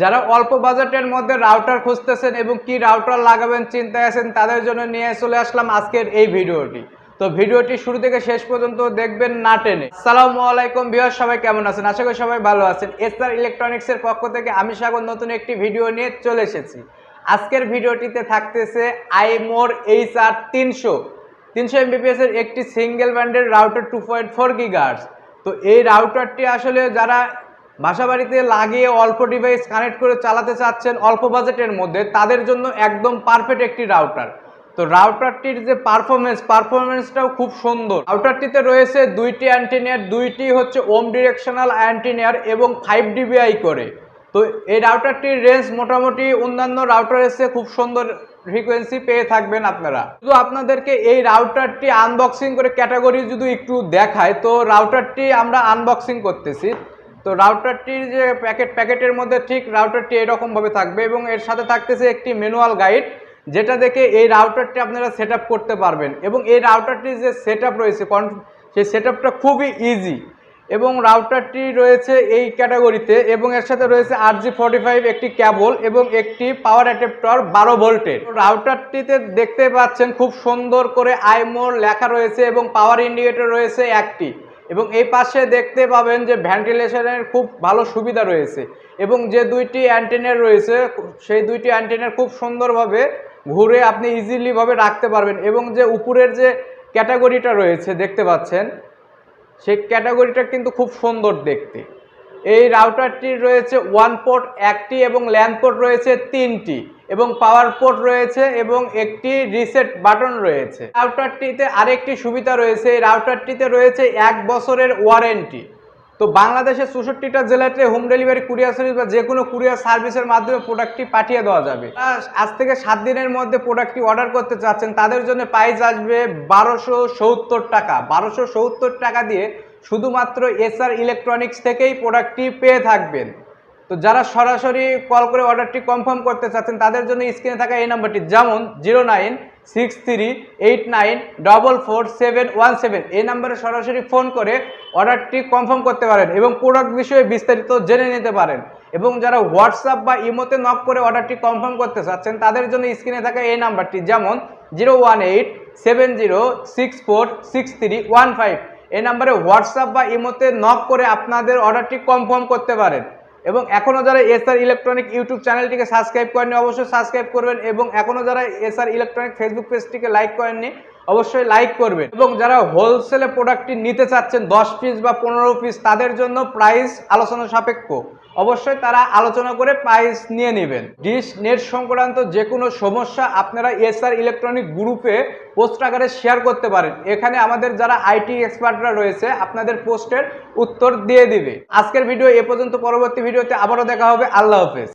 যারা অল্প বাজেটের মধ্যে রাউটার খুঁজতেছেন এবং কি রাউটার লাগাবেন, চিন্তায় আছেন, তাদের জন্য নিয়ে চলে আসলাম আজকের এই ভিডিওটি। তো ভিডিওটি শুরু থেকে শেষ পর্যন্ত দেখবেন না টেনে। সালামু আলাইকুম বিহার সবাই কেমন আছেন? আশা করি সবাই ভালো আছেন। এসআর ইলেকট্রনিক্সের পক্ষ থেকে আমি সাগর নতুন একটি ভিডিও নিয়ে চলে এসেছি। আজকের ভিডিওটিতে থাকতেছে আইমোর এইচ আর তিনশো। তিনশো এমবিপিএস এর একটি সিঙ্গেল ব্যান্ডের router two point four gigahertz তো এই রাউটারটি আসলে যারা বাসা বাড়িতে লাগিয়ে অল্প ডিভাইস কানেক্ট করে চালাতে চাচ্ছেন অল্প বাজেটের মধ্যে, তাদের জন্য একদম পারফেক্ট একটি রাউটার তো রাউটারটির যে পারফরমেন্স পারফরমেন্সটাও খুব সুন্দর। রাউটারটিতে রয়েছে দুইটি অ্যান্টিনিয়ার দুইটি হচ্ছে ওম ডিরেকশনাল অ্যান্টিনিয়ার এবং ফাইভ ডিবিআই করে তো এই রাউটারটির রেঞ্জ মোটামুটি অন্যান্য রাউটারের চেয়ে খুব সুন্দর ফ্রিকোয়েন্সি পেয়ে থাকবেন আপনারা। শুধু আপনাদেরকে এই রাউটারটি আনবক্সিং করে ক্যাটাগরি যদি একটু দেখায়, তো রাউটারটি আমরা আনবক্সিং করতেছি। তো রাউটারটির যে প্যাকেট প্যাকেটের মধ্যে ঠিক রাউটারটি এরকমভাবে থাকবে এবং এর সাথে থাকতেছে একটি ম্যানুয়াল গাইড যেটা দেখে এই রাউটারটি আপনারা সেট করতে পারবেন। এবং এই রাউটারটির যে সেট রয়েছে সেই সেট খুবই ইজি এবং রাউটারটি রয়েছে এই ক্যাটাগরিতে এবং এর সাথে রয়েছে আর জি ফাইভ একটি ক্যাবল এবং একটি পাওয়ার অ্যাডাপ্টার বারো ভোল্টের। রাউটারটিতে দেখতে পাচ্ছেন খুব সুন্দর করে আইমোর লেখা রয়েছে এবং পাওয়ার ইন্ডিকেটর রয়েছে একটি। এবং এই পাশে দেখতে পাবেন যে ভেন্টিলেশনের খুব ভালো সুবিধা রয়েছে এবং যে দুইটি অ্যান্টেনের রয়েছে, সেই দুইটি অ্যান্টেনার খুব সুন্দরভাবে ঘুরে আপনি ইজিলিভাবে রাখতে পারবেন এবং যে উপরের যে ক্যাটাগরিটা রয়েছে দেখতে পাচ্ছেন, সেই ক্যাটাগরিটা কিন্তু খুব সুন্দর দেখতে। এই রাউটারটির রয়েছে ওয়ান পোর্ট, একটি এবং ল্যান্ড পোর্ট রয়েছে তিনটি। এবং পাওয়ার পোর্ট রয়েছে এবং একটি রিসেট বাটন রয়েছে। রাউটারটিতে আরেকটি সুবিধা রয়েছে, এই রাউটারটিতে রয়েছে এক বছরের ওয়ারেন্টি তো বাংলাদেশের চৌষট্টিটা জেলাতে হোম ডেলিভারি কুরিয়ার সার্ভিস বা যে কোনো কুরিয়ার সার্ভিসের মাধ্যমে প্রোডাক্টটি পাঠিয়ে দেওয়া যাবে। আজ থেকে সাত দিনের মধ্যে প্রোডাক্টটি অর্ডার করতে চাচ্ছেন, তাদের জন্য প্রাইস আসবে বারোশো সত্তর টাকা। বারোশো সত্তর টাকা দিয়ে শুধুমাত্র এসআর ইলেকট্রনিক্স থেকেই প্রোডাক্টটি পেয়ে থাকবেন। তো যারা সরাসরি কল করে অর্ডারটি কনফার্ম করতে চাচ্ছেন, তাদের জন্য স্ক্রিনে থাকা এই নাম্বারটি যেমন zero nine six three eight nine double four seven one seven এই নাম্বারে সরাসরি ফোন করে অর্ডারটি কনফার্ম করতে পারেন এবং প্রোডাক্ট বিষয়ে বিস্তারিত জেনে নিতে পারেন। এবং যারা হোয়াটসঅ্যাপ বা ইমোতে নক করে অর্ডারটি কনফার্ম করতে চাচ্ছেন, তাদের জন্য স্ক্রিনে থাকা এই নাম্বারটি যেমন zero one eight seven zero six four six three one five এই নাম্বারে হোয়াটসঅ্যাপ বা ইমোতে নক করে আপনাদের অর্ডারটি কনফার্ম করতে পারেন। এবং এখনও যারা এসআর ইলেকট্রনিক ইউটিউব চ্যানেলটিকে সাবস্ক্রাইব করেননি, অবশ্যই সাবস্ক্রাইব করবেন এবং এখনও যারা এসআর ইলেকট্রনিক ফেসবুক পেজটিকে লাইক করেননি অবশ্যই লাইক করবেন। এবং যারা হোলসেলে প্রোডাক্টটি নিতে চাচ্ছেন, দশ পিস বা পনেরো পিস তাদের জন্য প্রাইস আলোচনা সাপেক্ষ। অবশ্যই তারা আলোচনা করে প্রাইস নিয়ে নেবেন। ডিশ নেট সংক্রান্ত যে কোনো সমস্যা আপনারা এসআর ইলেকট্রনিক গ্রুপে পোস্ট আকারে শেয়ার করতে পারেন। এখানে আমাদের যারা আইটি এক্সপার্টরা রয়েছে, আপনাদের পোস্টের উত্তর দিয়ে দিবে। আজকের ভিডিও এ পর্যন্ত, পরবর্তী ভিডিওতে আবারও দেখা হবে। আল্লাহ হাফেজ।